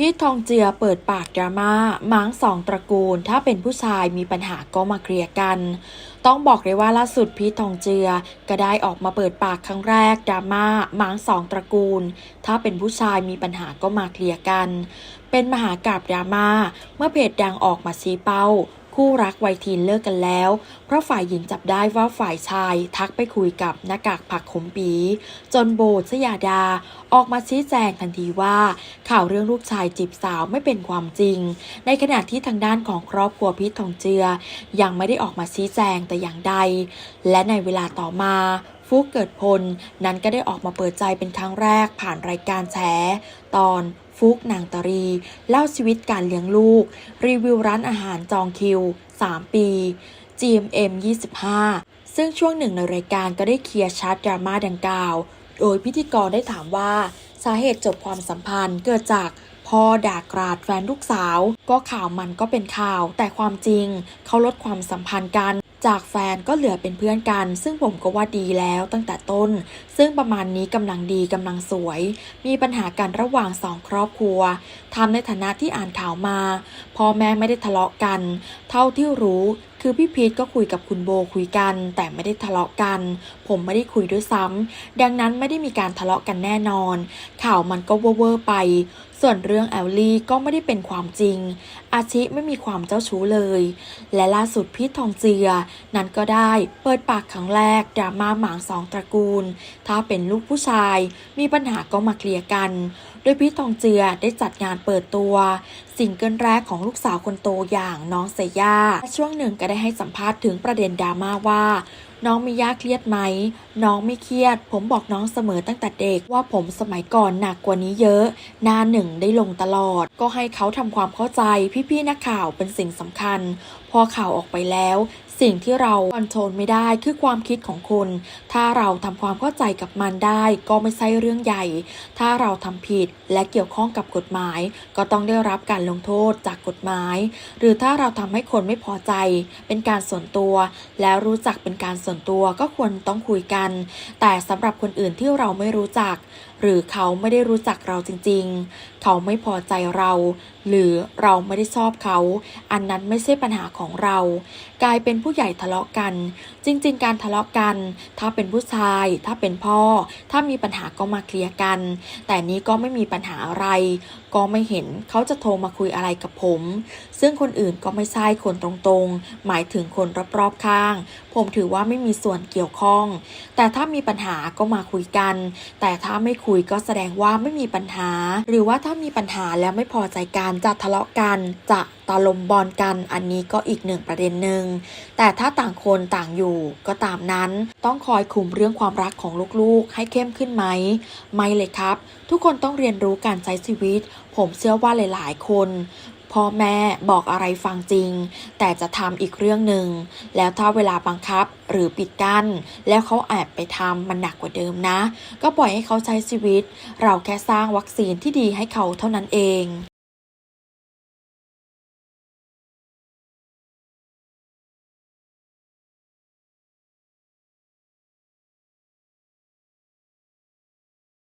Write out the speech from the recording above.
พี่ทองเจือเปิดปากดราม่าม้างสองตระกูล ถ้าเป็นผู้ชายมีปัญหาก็มาเคลียร์กัน ต้องบอกเลยว่าล่าสุดพีททองเจือก็ได้ออกมาเปิดปากครั้งแรกดราม่าม้างสองตระกูล ถ้าเป็นผู้ชายมีปัญหาก็มาเคลียร์กัน เป็นมหากาบดราม่าเมื่อเพจดังออกมาชี้เป้า คู่รักวัยทีนเลิกกันแล้ว เพราะฝ่ายหญิงจับได้ว่าฝ่ายชายทักไปคุยกับหน้ากากผักขมปี จนโบชยาดา ออกมาชี้แจงทันทีว่า ข่าวเรื่องลูกชายจีบสาวไม่เป็นความจริง ในขณะที่ทางด้านของครอบครัวพิษทองเจือ ยังไม่ได้ออกมาชี้แจงแต่อย่างใด และในเวลาต่อมา ฟุกเกิดพล นั้นก็ได้ออกมาเปิดใจเป็นครั้งแรกผ่านรายการแฉตอนฟุกนางตรี เล่าชีวิตการเลี้ยงลูก รีวิวร้านอาหารจองคิว 3 ปี GMM 25 ซึ่งช่วงหนึ่งในรายการก็ได้เคลียร์ชัดดราม่าดังกล่าว โดยพิธีกรได้ถามว่า สาเหตุจบความสัมพันธ์เกิดจากพ่อด่ากราดแฟนลูกสาว ก็ข่าวมันก็เป็นข่าว แต่ความจริง เขาลดความสัมพันธ์กัน จากแฟนก็เหลือเป็นเพื่อนกัน ซึ่งผมก็ว่าดีแล้วตั้งแต่ต้น ซึ่งประมาณนี้กำลังดีกำลังสวย มีปัญหากันระหว่างสองครอบครัวทำในฐานะที่อ่านข่าวมาพ่อแม่ไม่ได้ทะเลาะกัน เท่าที่รู้คือพี่พีทก็คุยกับคุณโบคุยกัน แต่ไม่ได้ทะเลาะกัน ผมไม่ได้คุยด้วยซ้ำดังนั้นไม่ได้มีการทะเลาะกันแน่นอน ข่าวมันก็เวอร์ไป ส่วนเรื่องแอลลี่ก็ไม่ได้เป็นความจริง อาชิไม่มีความเจ้าชู้เลย และล่าสุดพีททองเจือ นั้นก็ได้เปิดปากครั้งแรกดราม่าหมางสองตระกูล ถ้าเป็นลูกผู้ชาย มีปัญหาก็มาเคลียร์กัน ดยพี่ทองเจือได้จัดงานเปิดตัวสิ่งเกินแรกของลูกสาวคนโตอย่างน้องเซย่า ช่วงหนึ่งก็ได้ให้สัมภาษณ์ถึงประเด็นดราม่าว่า น้องมีย่าเครียดไหม น้องไม่เครียด ผมบอกน้องเสมอตั้งแต่เด็กว่าผมสมัยก่อนหนักกว่านี้เยอะ หน้าหนึ่งได้ลงตลอด ก็ให้เขาทำความเข้าใจพี่ๆนักข่าวเป็นสิ่งสำคัญ พอข่าวออกไปแล้ว สิ่งที่เราคอนโทรลไม่ได้คือความคิดของคน ถ้าเราทำความเข้าใจกับมันได้ก็ไม่ใช่เรื่องใหญ่ ถ้าเราทำผิดและเกี่ยวข้องกับกฎหมาย ก็ต้องได้รับการลงโทษจากกฎหมาย หรือถ้าเราทำให้คนไม่พอใจ เป็นการส่วนตัว แล้วรู้จักเป็นการส่วนตัวก็ควรต้องคุยกัน แต่สำหรับคนอื่นที่เราไม่รู้จัก หรือเขาไม่ได้รู้จักเราจริง ๆ เขาไม่พอใจเรา หรือเราไม่ได้ชอบเขา อันนั้นไม่ใช่ปัญหาของเรา กลายเป็นผู้ใหญ่ทะเลาะกัน จริง ๆ การทะเลาะกัน ถ้าเป็นผู้ชาย ถ้าเป็นพ่อ ถ้ามีปัญหาก็มาเคลียร์กัน แต่นี้ก็ไม่มีปัญหาอะไร ก็ไม่เห็นเขาจะโทรมาคุยอะไรกับผม ซึ่งคนอื่นก็ไม่ใช่คนตรงๆ หมายถึงคนรอบๆข้าง ผมถือว่าไม่มีส่วนเกี่ยวข้อง แต่ถ้ามีปัญหาก็มาคุยกัน แต่ถ้าไม่คุยก็แสดงว่าไม่มีปัญหา หรือว่าถ้ามีปัญหาแล้วไม่พอใจกันจะทะเลาะกันจะตะลมบอลกันอันนี้ก็อีกหนึ่งประเด็นหนึ่งแต่ถ้าต่างคนต่างอยู่ก็ตามนั้น ต้องคอยคุมเรื่องความรักของลูกๆ ให้เข้มขึ้นไหม ไม่เลยครับ ทุกคนต้องเรียนรู้การใช้ชีวิต ผมเชื่อว่าหลายๆ คนพ่อแม่บอกอะไรฟังจริง แต่จะทำอีกเรื่องหนึ่ง แล้วถ้าเวลาบังคับหรือปิดกั้น แล้วเขาแอบไปทำมันหนักกว่าเดิมนะ ก็ปล่อยให้เขาใช้ชีวิต เราแค่สร้างวัคซีนที่ดีให้เขาเท่านั้นเอง